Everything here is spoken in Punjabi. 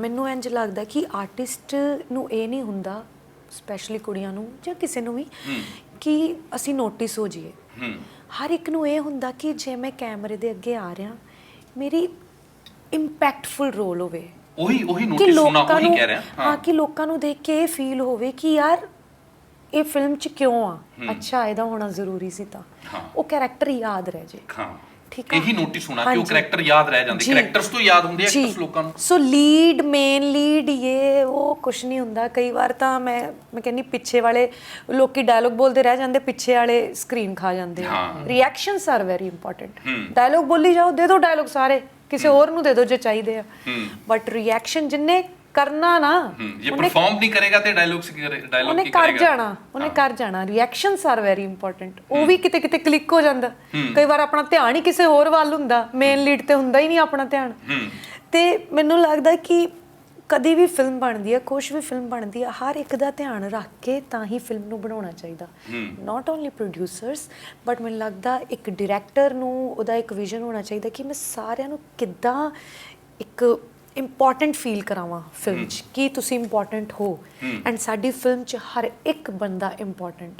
ਮੈਨੂੰ ਇੰਜ ਲੱਗਦਾ ਕਿ ਆਰਟਿਸਟ ਨੂੰ ਇਹ ਨਹੀਂ ਹੁੰਦਾ ਸਪੈਸ਼ਲੀ ਕੁੜੀਆਂ ਨੂੰ ਜਾਂ ਕਿਸੇ ਨੂੰ ਵੀ ਕਿ ਅਸੀਂ ਨੋਟਿਸ ਹੋ ਜਾਈਏ। ਹਰ ਇੱਕ ਨੂੰ ਇਹ ਹੁੰਦਾ ਕਿ ਜੇ ਮੈਂ ਕੈਮਰੇ ਦੇ ਅੱਗੇ ਆ ਰਿਹਾ ਮੇਰੀ ਇੰਪੈਕਟਫੁਲ ਰੋਲ ਹੋਵੇ। ਉਹੀ ਉਹੀ ਨੋਟਿਸ ਹੋਣਾ ਉਹੀ ਕਹਿ ਰਿਹਾ ਹਾਂ। ਕਿ ਲੋਕਾਂ ਨੂੰ ਦੇਖ ਕੇ ਇਹ ਫੀਲ ਹੋਵੇ ਕਿ ਯਾਰ ਇਹ ਫਿਲਮ 'ਚ ਕਿਉਂ ਆ? ਅੱਛਾ ਇਹਦਾ ਹੋਣਾ ਜ਼ਰੂਰੀ ਸੀ ਤਾਂ। ਉਹ ਕੈਰੈਕਟਰ ਯਾਦ ਰਹਿ ਜੇ। ਹਾਂ। ਠੀਕ ਆ ਇਹੀ ਨੋਟਿਸ ਹੋਣਾ ਕਿ ਉਹ ਹਾਂਜੀ। ਕਰੈਕਟਰ ਯਾਦ ਰਹਿ ਜਾਂਦੇ ਜੀ। ਕਰੈਕਟਰਸ ਤੋਂ ਯਾਦ ਹੁੰਦੇ ਆ ਜੀ। ਐਕਟਰਸ ਲੋਕਾਂ ਨੂੰ ਸੋ ਲੀਡ ਮੇਨ ਲੀਡ ਇਹ ਉਹ ਕੁਝ ਨਹੀਂ ਹੁੰਦਾ ਕਈ ਵਾਰ ਤਾਂ ਮੈਂ ਮੈਂ ਕਹਿੰਨੀ ਪਿੱਛੇ ਵਾਲੇ ਲੋਕੀ ਡਾਇਲੋਗ ਬੋਲਦੇ ਰਹਿ ਜਾਂਦੇ ਪਿੱਛੇ ਵਾਲੇ ਸਕਰੀਨ ਖਾ ਜਾਂਦੇ ਆ ਹਾਂ। Reactions are very important. Dialogue ਬੋਲੀ ਜਾਓ ਦੇ ਦਿਓ ਡਾਇਲੋਗ ਸਾਰੇ ਕਿਸੇ ਹੋਰ ਨੂੰ ਦੇ ਦਿਓ ਜੇ ਚਾਹੀਦੇ ਆ। ਬਟ ਰਿਐਕਸ਼ਨ ਜਿੰਨੇ ਕਰਨਾ ਨਾ। ਹੂੰ ਜੇ ਉਹਨੇ ਪਰਫਾਰਮ ਨਹੀਂ ਕਰੇਗਾ ਤੇ ਡਾਇਲੌਗਸ ਕੀ ਕਰੇ ਡਾਇਲੌਗ ਉਹਨੇ ਕੀ ਕਰ ਕਰੇਗਾ? ਜਾਣਾ ਉਹਨੇ ਕਰ ਜਾਣਾ। ਰਿਐਕਸ਼ਨਸ ਆਰ ਵੈਰੀ ਇੰਪੋਰਟੈਂਟ ਉਹ ਵੀ ਕਿਤੇ ਕਿਤੇ ਕਲਿੱਕ ਹੋ ਜਾਂਦਾ। ਕਈ ਵਾਰ ਆਪਣਾ ਧਿਆਨ ਹੀ ਕਿਸੇ ਹੋਰ ਵੱਲ ਹੁੰਦਾ। ਮੇਨ ਲੀਡ ਤੇ ਹੁੰਦਾ ਹੀ ਨਹੀਂ ਆਪਣਾ ਧਿਆਨ। ਤੇ ਮੈਨੂੰ ਲੱਗਦਾ ਕਿ ਕਦੀ ਵੀ ਫਿਲਮ ਬਣਦੀ ਹੈ ਕੁਛ ਵੀ ਫਿਲਮ ਬਣਦੀ ਹੈ ਹਰ ਇੱਕ ਦਾ ਧਿਆਨ ਰੱਖ ਕੇ ਤਾਂ ਹੀ ਫਿਲਮ ਨੂੰ ਬਣਾਉਣਾ ਚਾਹੀਦਾ। ਨਾਟ ਓਨਲੀ ਪ੍ਰੋਡਿਊਸਰਸ ਬਟ ਮੈਨੂੰ ਲੱਗਦਾ ਇੱਕ ਡਾਇਰੈਕਟਰ ਨੂੰ ਉਹਦਾ ਇੱਕ ਵਿਜ਼ਨ ਹੋਣਾ ਚਾਹੀਦਾ ਕਿ ਮੈਂ ਸਾਰਿਆਂ ਨੂੰ ਕਿੱਦਾਂ ਇੱਕ ਇੰਪੋਰਟੈਂਟ ਫੀਲ ਕਰਾਵਾਂ ਫਿਲਮ 'ਚ ਕਿ ਤੁਸੀਂ ਇੰਪੋਰਟੈਂਟ ਹੋ ਐਂਡ ਸਾਡੀ ਫਿਲਮ 'ਚ ਹਰ ਇੱਕ ਬੰਦਾ ਇੰਪੋਰਟੈਂਟ